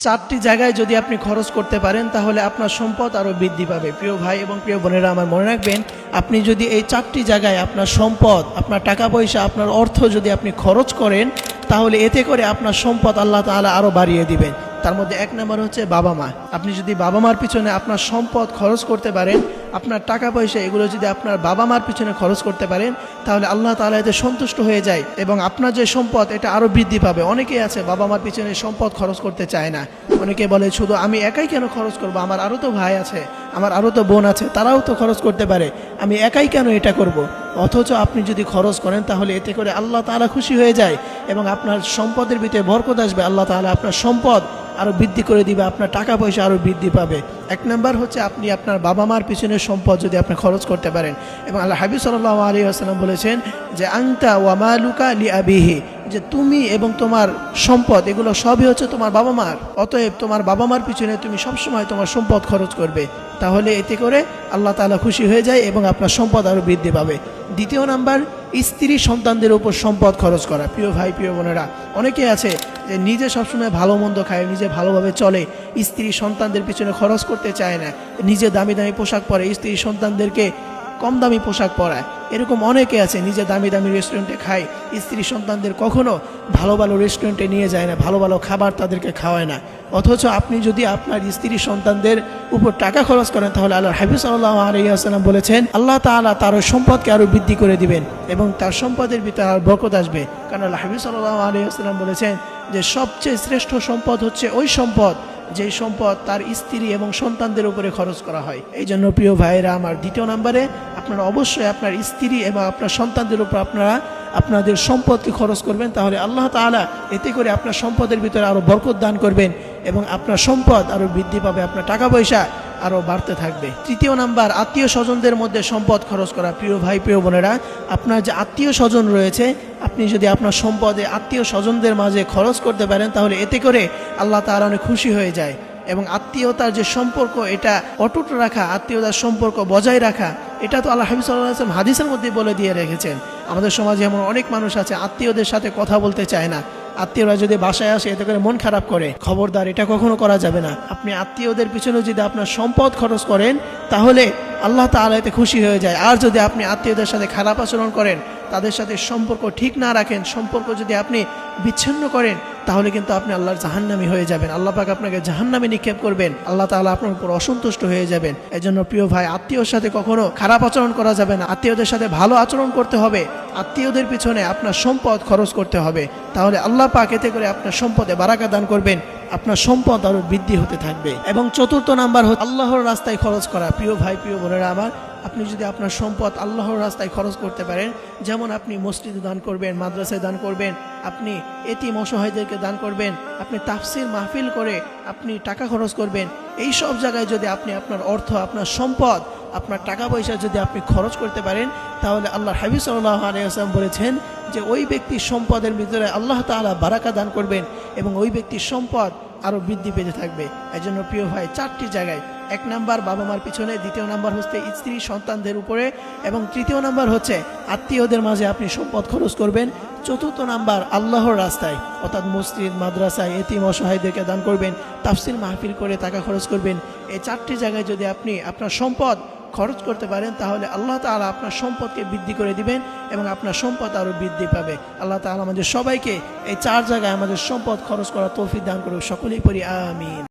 চারটি জায়গায় যদি আপনি খরচ করতে পারেন, তাহলে আপনার সম্পদ আরও বৃদ্ধি পাবে। প্রিয় ভাই এবং প্রিয় বোনেরা, আমার মনে রাখবেন, আপনি যদি এই চারটি জায়গায় আপনার সম্পদ, আপনার টাকা পয়সা, আপনার অর্থ যদি আপনি খরচ করেন, তাহলে এতে করে আপনার সম্পদ আল্লাহ তাআলা আরও বাড়িয়ে দিবেন। তার মধ্যে এক নম্বর হচ্ছে বাবা মা আপনি যদি বাবা মার পিছনে আপনার সম্পদ খরচ করতে পারেন আপনার টাকা পয়সা, এগুলো যদি আপনার বাবা মার পিছনে খরচ করতে পারেন, তাহলে আল্লাহ তাআলা এতে সন্তুষ্ট হয়ে যায় এবং আপনার যে সম্পদ, এটা আরও বৃদ্ধি পাবে। অনেকেই আছে বাবা মার পিছনে সম্পদ খরচ করতে চায় না। অনেকে বলে, শুধু আমি একাই কেন খরচ করব? আমার আরও তো ভাই আছে, আমার আরও তো বোন আছে, তারাও তো খরচ করতে পারে। আমি একাই কেন এটা করব। অথচ আপনি যদি খরচ করেন, তাহলে এতে করে আল্লাহ তাআলা খুশি হয়ে যায় এবং আপনার সম্পদের ভিতরে বরকত আসবে। আল্লাহ তাআলা আপনার সম্পদ আরও বৃদ্ধি করে দিবে, আপনার টাকা পয়সা আরও বৃদ্ধি পাবে। এক নাম্বার হচ্ছে আপনি আপনার বাবা মার পিছনে সম্পদ যদি আপনি খরচ করতে পারেন। এবং আল্লাহ হাবিব সাল্লাহ আলী আসসালাম বলেছেন যে আংতা ওয়ামালুকা লি আবিহি, যে তুমি এবং তোমার সম্পদ, এগুলো সবই হচ্ছে তোমার বাবা মার অতএব তোমার বাবা মার পিছনে তুমি সবসময় তোমার সম্পদ খরচ করবে। তাহলে এতে করে আল্লাহ তাআলা খুশি হয়ে যায় এবং আপনার সম্পদ আরও বৃদ্ধি পাবে। দ্বিতীয় নাম্বার স্ত্রী সন্তানদের উপর সম্পদ খরচ করা। প্রিয় ভাই, প্রিয় বোনেরা অনেকে আছে যে নিজে সবসময় ভালো মন্দ খায়, নিজে ভালোভাবে চলে, স্ত্রী সন্তানদের পিছনে খরচ করতে চায় না, নিজে দামি দামি পোশাক পরে স্ত্রী সন্তানদেরকে কম দামি পোশাক পরায়। এরকম অনেকে আছে, নিজে দামি দামি রেস্টুরেন্টে খায়। স্ত্রী সন্তানদের কখনো ভালো ভালো রেস্টুরেন্টে নিয়ে যায় না, ভালো ভালো খাবার তাদেরকে খাওয়ায় না। অথচ আপনি যদি আপনার স্ত্রী সন্তানদের উপর টাকা খরচ করেন, তাহলে আল্লাহ হাবিব সাল্লাহ আলিয়াল্লাম বলেছেন, আল্লাহ তাআলা তার সম্পদকে আরও বৃদ্ধি করে দিবেন এবং তার সম্পদের ভিতরে আর বরকত আসবে। কারণ আল্লাহ হাবিব সাল্লাহ আলিয়াল্লাম বলেছেন যে, সবচেয়ে শ্রেষ্ঠ সম্পদ হচ্ছে ওই সম্পদ যে সম্পদ তার স্ত্রী এবং সন্তানদের উপরে খরচ করা হয়। এই জন্য প্রিয় ভাইয়েরা, আমার দ্বিতীয় নাম্বারে আপনারা অবশ্যই আপনার স্ত্রী এবং আপনার সন্তানদের উপর আপনারা আপনাদের সম্পদকে খরচ করবেন। তাহলে আল্লাহ তালা এতে করে আপনার সম্পদের ভিতরে আরও বরকত দান করবেন এবং আপনার সম্পদ আরও বৃদ্ধি পাবে। আপনার টাকা পয়সা আরও বাড়তে থাকবে। তৃতীয় নাম্বার, আত্মীয় স্বজনদের মধ্যে সম্পদ খরচ করা। প্রিয় ভাই, প্রিয় বোনেরা, আপনার যে আত্মীয় স্বজন রয়েছে, আপনি যদি আপনার সম্পদে আত্মীয় স্বজনদের মাঝে খরচ করতে পারেন, তাহলে এতে করে আল্লাহ তার অনেক খুশি হয়ে যায়। এবং আত্মীয়তার যে সম্পর্ক, এটা অটুট রাখা, আত্মীয়তার সম্পর্ক বজায় রাখা, এটা তো আল্লাহ হাবিব সাল্লাহ আসলাম হাদিসের মধ্যে বলে দিয়ে রেখেছেন। আমাদের সমাজে এমন অনেক মানুষ আছে, আত্মীয়দের সাথে কথা বলতে চায় না। আত্মীয়রা যদি বাসায় আসে, এতে করে মন খারাপ করে। খবরদার, এটা কখনো করা যাবে না। আপনি আত্মীয়দের পিছনে যদি আপনার সম্পদ খরচ করেন, তাহলে আল্লাহ তাআলা এতে খুশি হয়ে যায়। আর যদি আপনি আত্মীয়দের সাথে খারাপ আচরণ করেন, তাদের সাথে সম্পর্ক ঠিক না রাখেন, সম্পর্ক যদি আপনি বিচ্ছিন্ন করেন, তাহলে কিন্তু আপনি আল্লাহর জাহান্নামি হয়ে যাবেন। আল্লাহ পাক আপনাকে জাহান্নামে নিক্ষেপ করবেন। আল্লাহ তাআলা আপনার উপর অসন্তুষ্ট হয়ে যাবেন। এজন্য প্রিয় ভাই, আত্মীয়র সাথে কখনো খারাপ আচরণ করা যাবে না। আত্মীয়দের সাথে ভালো আচরণ করতে হবে। আত্মীয়দের পিছনে আপনার সম্পদ খরচ করতে হবে। তাহলে আল্লাহ পাক এতে করে আপনার সম্পদে বারাকা দান করবেন, আপনার সম্পদ আরও বৃদ্ধি হতে থাকবে। এবং চতুর্থ নাম্বার হচ্ছে আল্লাহর রাস্তায় খরচ করা। প্রিয় ভাই, প্রিয় বোনেরা আমার আপনি যদি আপনার সম্পদ আল্লাহর রাস্তায় খরচ করতে পারেন, যেমন আপনি মসজিদে দান করবেন, মাদ্রাসায় দান করবেন, আপনি এতিম অসহায়দেরকে দান করবেন, আপনি তাফসির মাহফিল করে আপনি টাকা খরচ করবেন, এই সব জায়গায় যদি আপনি আপনার অর্থ, আপনার সম্পদ, আপনার টাকা পয়সা যদি আপনি খরচ করতে পারেন, তাহলে আল্লাহ হাবিব সাল্লাহ আলিয়াল্লাম বলেছেন যে ওই ব্যক্তির সম্পদের ভিতরে আল্লাহ তাআলা বারাকা দান করবেন এবং ওই ব্যক্তির সম্পদ আরও বৃদ্ধি পেতে থাকবে। এই জন্য প্রিয় ভাই, চারটি জায়গায় এক নাম্বার বাবা মার পিছনে, দ্বিতীয় নাম্বার হচ্ছে স্ত্রী সন্তানদের উপরে, এবং তৃতীয় নাম্বার হচ্ছে আত্মীয়দের মাঝে আপনি সম্পদ খরচ করবেন। চতুর্থ নাম্বার, আল্লাহর রাস্তায়, অর্থাৎ মসজিদ মাদ্রাসায় এতিম, অসহায়দেরকে দান করবেন, তাফসির মাহফিল করে টাকা খরচ করবেন। এই চারটি জায়গায় যদি আপনি আপনার সম্পদ খরচ করতে পারেন, তাহলে আল্লাহ তাআলা আপনার সম্পদকে বৃদ্ধি করে দিবেন এবং আপনার সম্পদ আরও বৃদ্ধি পাবে। আল্লাহ তাআলা আমাদের সবাইকে এই চার জায়গায় আমাদের সম্পদ খরচ করা তৌফিক দান করুক। সকলেই পড়ি, আমিন।